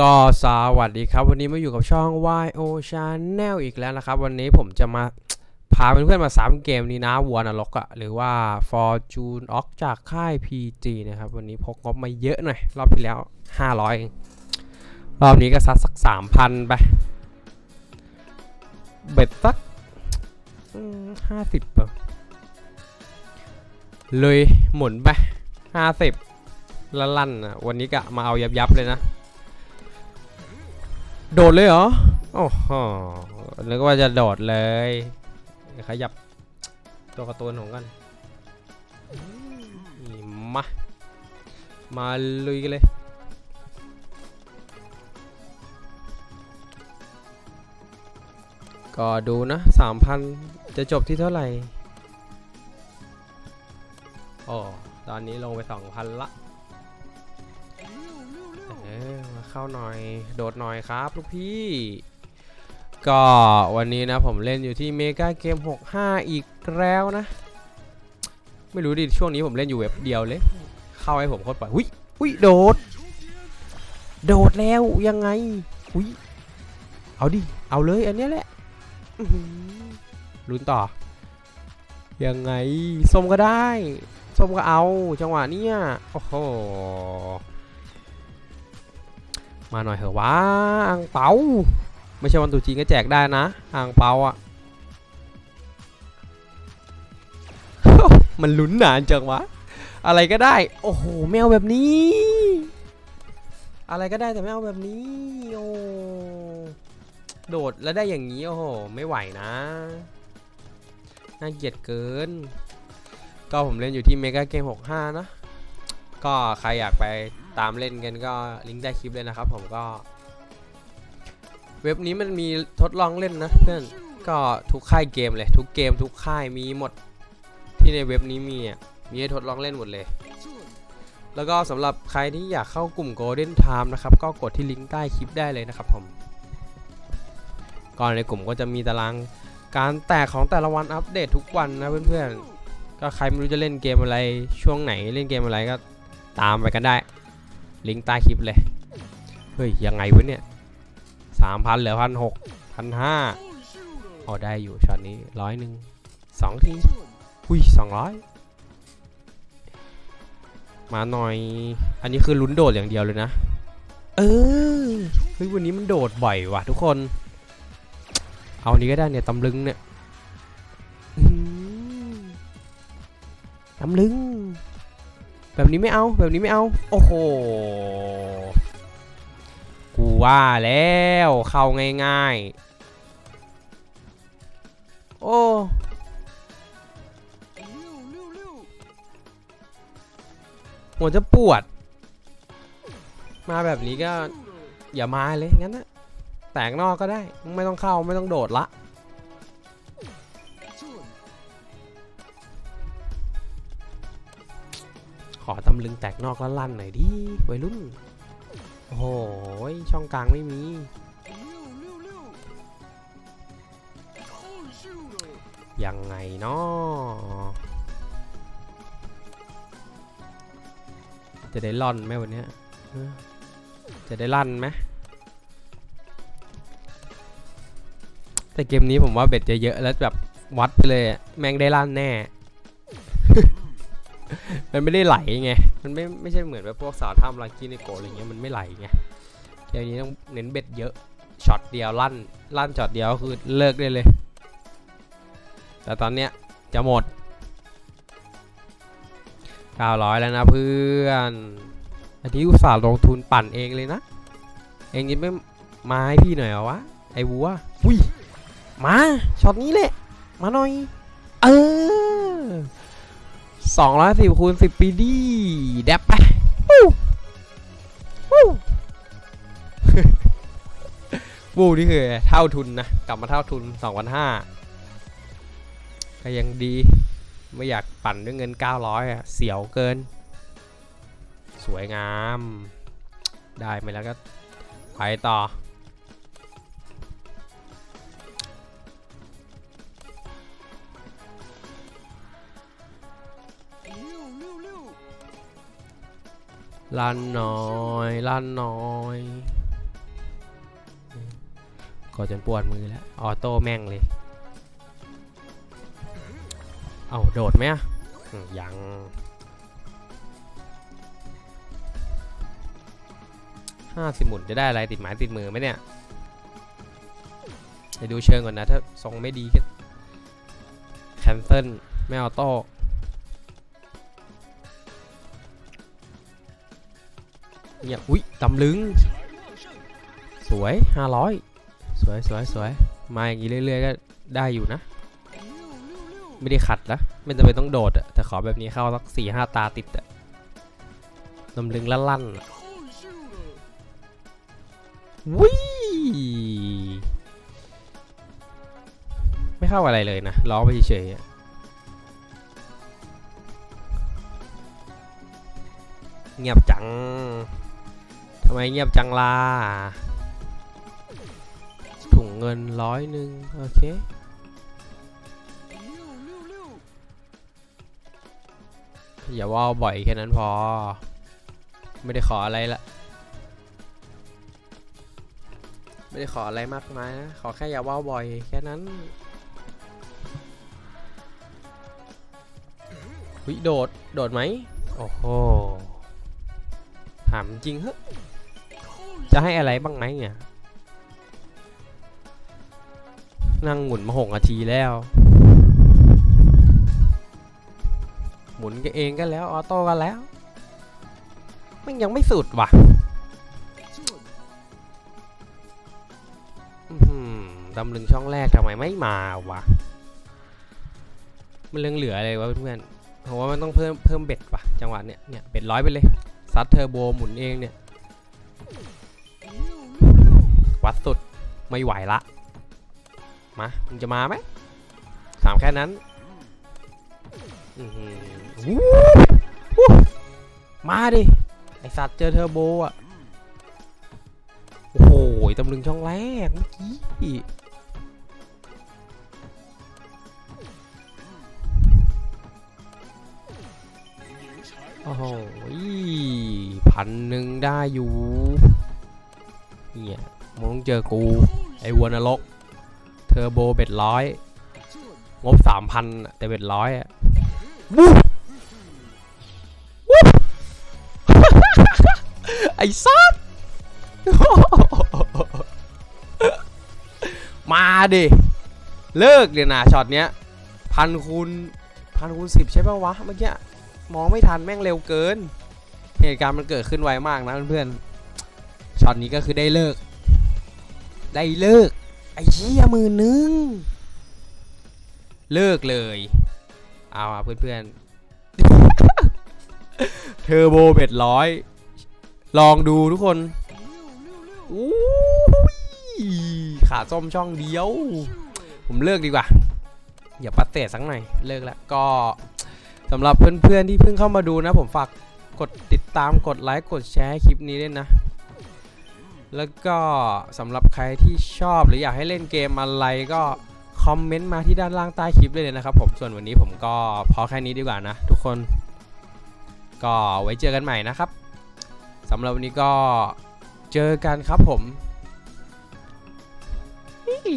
ก็สวัสดีครับ วันนี้มาอยู่กับช่อง YO Channel อีกแล้วนะครับ วันนี้ผมจะมาพาเพื่อนๆมาซ้ำเกมนี้นะวัวนรกอะหรือว่า Fortune o อกจากค่าย PG นะครับ วันนี้พกงบมาเยอะหน่อย รอบที่แล้ว 500เองรอบนี้ก็ซัดสัก 3,000 ไป เบ็ดสักห้าสิบเลยหมุนไปห้าสิบละลั่นอะวันนี้กะมาเอายับยับๆเลยนะ โดดเลยเหรอ โอ้โหนึกว่าจะโดดเลย ขยับตัวการ์ตูนของกันนี่มา มาลุยกันเลยก็ดูนะสามพันจะจบที่เท่าไหร่โอ้ตอนนี้ลงไปสองพันละ เออมาเข้าหน่อย โดดหน่อยครับลูกพี่ ก็วันนี้นะผมเล่นอยู่ที่เมกาเกม 65 อีกแล้วนะ ไม่รู้ดิ ช่วงนี้ผมเล่นอยู่เว็บเดียวเลย เข้าให้ผมโคตรปล่อยหุยหุ้ยโดด โดดแล้วยังไงหุ้ยเอาดิ เอาเลยอันนี้แหละลุ้นต่อ ยังไงส้มก็ได้ส้มก็เอา จังหวะเนี้ยโอ้โห มาหน่อยเถอะวะอ่างเปาไม่ใช่วันตุจีนก็แจกได้นะอ่างเปาอะมันลุ้นนานจังวะ อะไรก็ได้ โอ้โหแมวแบบนี้ อะไรก็ได้แต่ไม่เอาแบบนี้ โอ้โดดแล้วได้อย่างนี้ โอ้โห ไม่ไหวนะ น่าเกลียดเกิน ก็ผมเล่นอยู่ที่เมกาเกม65 นะ ก็ใครอยากไป ตามเล่นกันก็ลิงก์ใต้คลิปเลยนะครับ ผมก็ เว็บนี้มันมีทดลองเล่นนะเพื่อนก็ทุกค่ายเกมเลย ทุกเกมทุกค่ายมีหมดที่ในเว็บนี้มีมีให้ทดลองเล่นหมดเลย แล้วก็สำหรับใครที่อยากเข้ากลุ่ม Golden Time นะครับ ก็กดที่ลิงก์ใต้คลิปได้เลยนะครับผมก่อนในกลุ่มก็จะมีตารางการแตกของแต่ละวันอัปเดตทุกวันนะเพื่อนๆก็ใครไม่รู้จะเล่นเกมอะไรช่วงไหนเล่นเกมอะไรก็ตามไปกันได้ ลิงก์ใต้คลิปเลย เฮ้ย ยังไงวะเนี่ยสามพันเหลือพันหกพันห้าอ๋อได้อยู่ช็อตนี้ร้อยหนึ่งสองทีอุ้ยสองร้อยมาหน่อย อันนี้คือลุ้นโดดอย่างเดียวเลยนะ เออ เฮ้ยวันนี้มันโดดบ่อยว่ะทุกคน เอาอันนี้ก็ได้เนี่ยตำลึงเนี่ยตำลึง แบบนี้ไม่เอา แบบนี้ไม่เอา โอ้โห กูว่าแล้ว เข้าง่ายๆ โอ้หัวจะปวด มาแบบนี้ก็อย่ามาเลยงั้นนะแตกนอกก็ได้ ไม่ต้องเข้าไม่ต้องโดดละ อตำลึงแตกนอกแล้วลั่นหน่อยดิวัยรุ่น โอ้โห ช่องกลางไม่มี ยังไงเนาะจะได้ล่อนไหมวันนี้จะได้ลั่นไหมแต่เกมนี้ผมว่าเบ็ดจะเยอะแล้วแบบวัดไปเลย แม่งได้ลั่นแน่ มันไม่ได้ไหลไง มันไม่ไม่ใช่เหมือนแบบพวกสาวถ้ำลากี้ในโกะอะไรเงี้ยมันไม่ไหลไงเดี๋ยวนี้ต้องเน้นเบ็ดเยอะช็อตเดียวลั่นลั่นช็อตเดียวคือเลิกได้เลย แต่ตอนเนี้ยจะหมด 900 แล้วนะเพื่อน อันนี้อุตส่าห์ลงทุนปั่นเองเลยนะ เองยังไม่มาให้พี่หน่อยเหรอวะ ไอ้วัวอุ้ย มา ช็อตนี้แหละ มาหน่อย เออ สองร้อยสิบคูณสิบปีดีแดบไปวู้วู้วู้นี่คือเท่าทุนนะ กลับมาเท่าทุนสองพันห้าก็ยังดี ไม่อยากปั่นด้วยเงิน 900อะ เสียวเกิน สวยงาม ได้ไปแล้วก็ไปต่อ ลั่นน่อยลั่นน่อยกดจนปวดมือแล้ว ออโต้แม่งเลย เอาโดดไหมอะอืมยัง ห้าสิบหมุนจะได้อะไรติดหมายติดมือไหมเนี่ยไปดูเชิงก่อนนะ ถ้าทรงไม่ดีก็แคนเซิลไม่ออโต้ เนี่ยอุ๊ยตำลึง สวย500สวยสวยสวยมาอย่างนี้เรื่อย ๆ ก็ได้อยู่นะ ไม่ได้ขัดนะไม่จำเป็นต้องโดดอะแต่ขอแบบนี้เข้าสักสี่ห้าตาติดอะตำลึงละลั่นวิไม่เข้าอะไรเลยนะล้อไปเฉยๆเงียบจัง ทำไมเงียบจังล่ะถุงเงินร้อยหนึ่งโอเคอย่าว่าบ่อยแค่นั้นพอ ไม่ได้ขออะไรละไม่ได้ขออะไรมากมายนะขอแค่อย่าว่าบ่อยแค่นั้นวิโดด โดดไหมโอ้โหถามจริงเหอ จะให้อะไรบ้างไหมเนี่ย นั่งหมุนมาหกนาทีแล้ว หมุนกันเองกันแล้ว ออโต้กันแล้ว มันยังไม่สุดว่ะอื้อหือดำลึงช่องแรกทำไมไม่มาวะ มันเรื่องเหลืออะไรวะเพื่อนผมว่ามันต้องเพิ่มเพิ่มเบ็ดว่ะ จังหวะเนี้ยเนี่ยเบ็ดร้อยไปเลยซัดเทอร์โบหมุนเองเนี่ย วัดสุดไม่ไหวละ มามึงจะมาไหมถามแค่นั้นอือมาดิ ไอสัตว์เจอเทอร์โบอะ โอ้โหตำลึงช่องแรกเมื่อกี้โอ้โหพันหนึ่งได้อยู่เนี่ย มึงต้องเจอกู ไอ้วัวนรกเทอร์โบเบ็ดร้อยงบสามพันแต่เบ็ดร้อยอะวู้วู้ไอ้ซับมาดิ เลิกเดี๋ยนะช็อตเนี้ยพันคูณพันคูณสิบใช่ป่าวะเมื่อกี้มองไม่ทันแม่งเร็วเกิน เหตุการณ์มันเกิดขึ้นไวมากนะเพื่อนๆช็อตนี้ก็คือได้เลิก ได้เลิก ไอ้เหี้ยมือนึง เลิกเลย เอาอะเพื่อนๆ เทอร์โบเบ็ดร้อย ลองดูทุกคนอู้ขาส้มช่องเดียว ผมเลิกดีกว่า อย่าปัดเตะสักหน่อย เลิกแล้วก็สำหรับเพื่อนๆที่เพิ่งเข้ามาดูนะ ผมฝากกดติดตามกดไลค์กดแชร์คลิปนี้ด้วยนะ แล้วก็สำหรับใครที่ชอบหรืออยากให้เล่นเกมอะไรก็คอมเมนต์มาที่ด้านล่างใต้คลิปได้เลยนะครับผมส่วนวันนี้ผมก็พอแค่นี้ดีกว่านะ ทุกคน ก็ไว้เจอกันใหม่นะครับสำหรับวันนี้ก็เจอกันครับผมนี่